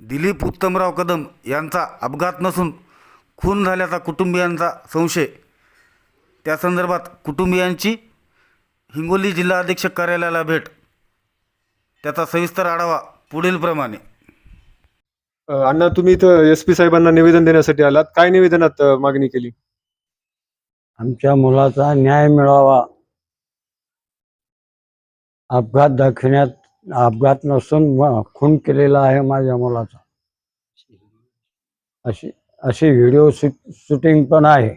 दिलीप उत्तमराव कदम यांचा अपघात नसून खून झाल्याचा कुटुंबियांचा संशय. त्या संदर्भात कुटुंबियांची हिंगोली जिल्हा अधीक्षक कार्यालयाला भेट. त्याचा सविस्तर आढावा पुढीलप्रमाणे अण्णा तुम्ही इथं एस पी साहेबांना निवेदन देण्यासाठी आलात. काय निवेदनात मागणी केली? आमच्या मुलाचा न्याय मिळावा. अपघात दाखविण्यात अपघात नसून खून केलेला आहे माझ्या मुलाचा. अशी अशी व्हिडिओ शूटिंग पण आहे.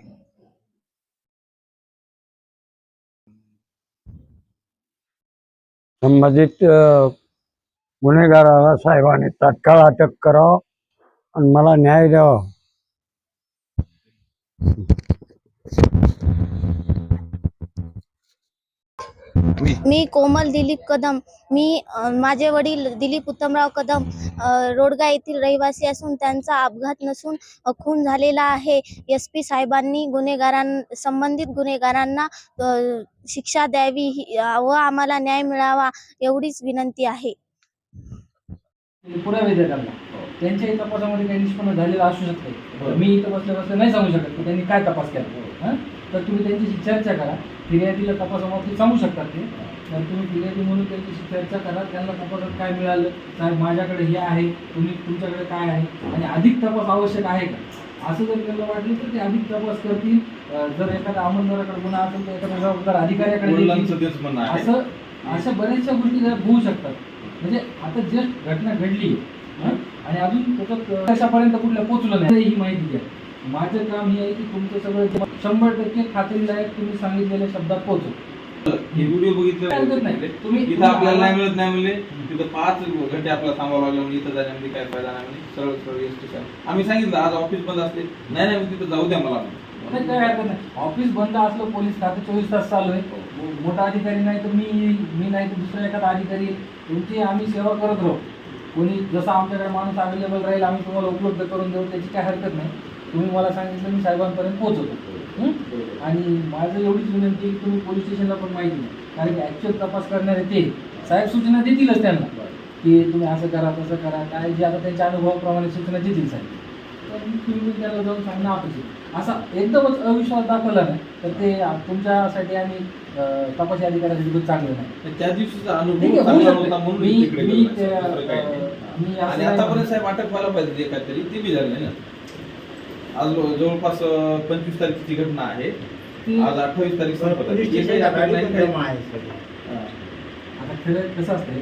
संबंधित गुन्हेगाराला साहेबांनी तात्काळ अटक करावं आणि मला न्याय द्यावा. मी कोमल दिलीप कदम. मी माझे वडील दिलीप उत्तमराव कदम रोडगा येथील रहिवासी असून त्यांचा अपघात नसून खून झालेला आहे. एस पी साहेबांनी गुन्हेगारां संबंधित गुन्हेगारांना शिक्षा द्यावी ही- व आम्हाला न्याय मिळावा एवढीच विनंती आहे. त्यांच्याही तपासामध्ये काही निष्पन्न झालेलं असू शकते. मी इथं बसल्या बसल्या नाही सांगू शकत की त्यांनी काय तपास केला? हं? तर तुम्ही त्यांच्याशी चर्चा करा. फिर्यादीला तपासाबाबतीत सांगू शकतात ते. तर तुम्ही फिर्यादी म्हणून त्यांच्याशी चर्चा करा. त्यांना तपासात काय मिळालं? साहेब माझ्याकडे हे आहे. तुम्ही तुमच्याकडे काय आहे? आणि अधिक तपास आवश्यक आहे का? असं जर त्यांना वाटलं तर ते अधिक तपास करतील. जर एखाद्या अंमलदाराकडे गुन्हा असेल तर एखाद्या जबाबदार अधिकाऱ्याकडे असं अशा बऱ्याचशा गोष्टी जर होऊ शकतात. म्हणजे आता जस्ट घटना घडली आणि अजून त्याच्यात कशापर्यंत कुठल्या पोचलं नाही ही माहिती द्या. माझं काम हे आहे की तुमचं सगळं शंभर टक्के खात्रीलायक तुम्ही सांगितलेल्या शब्दात पोहोचू. हे व्हिडिओ हरकत नाही. बघितले तुम्ही- इथं आपल्याला नाही मिळत नाही म्हणले तिथं पाच घंटे आपल्याला थांबावं लागलं म्हणजे इथं जाण्यामध्ये काय फायदा नाही म्हणजे सरळ सरळ एस टी आम्ही सांगितलं आज ऑफिस बंद असते. नाही नाही तिथं जाऊ द्या मला. नाही, काय हरकत नाही. ऑफिस बंद असलं पोलीस खाते चोवीस तास चालू आहे. मोठा अधिकारी नाही तर मी येईल, मी नाही तर दुसरा एखादा अधिकारी येईल. तुमची आम्ही सेवा करत राहू. कोणी जसा आमच्याकडे माणूस अवेलेबल राहील आम्ही तुम्हाला उपलब्ध करून देऊ त्याची काय हरकत नाही. तुम्ही मला सांगितलं मी साहेबांपर्यंत पोहोचवतो. हं? आणि माझं एवढीच विनंती आहे की तुम्ही पोलीस स्टेशनला पण माहिती नाही कारण की ॲक्च्युअल तपास करणारे ते साहेब सूचना देतीलच त्यांना. की तुम्ही असं करा तसं करा. काय जे आता त्यांच्या अनुभवाप्रमाणे सूचना देतील साहेब. तर तुम्ही त्याला जाऊन सांगणं अपेक्षित. असा एकदमच अविश्वास दाखवला नाही. तर ते तुमच्यासाठी आणि तपासी अधिकाऱ्यासाठी पण चांगलं नाही. त्या दिवशीचा अनुभव मी आतापर्यंत. साहेब अटक व्हायला पाहिजे काहीतरी ते बी झालं ना. आज जवळपास पंचवीस तारखेची घटना आहे. आज अठ्ठावीस तारीख संपत आहे. आता खरं कसं असतं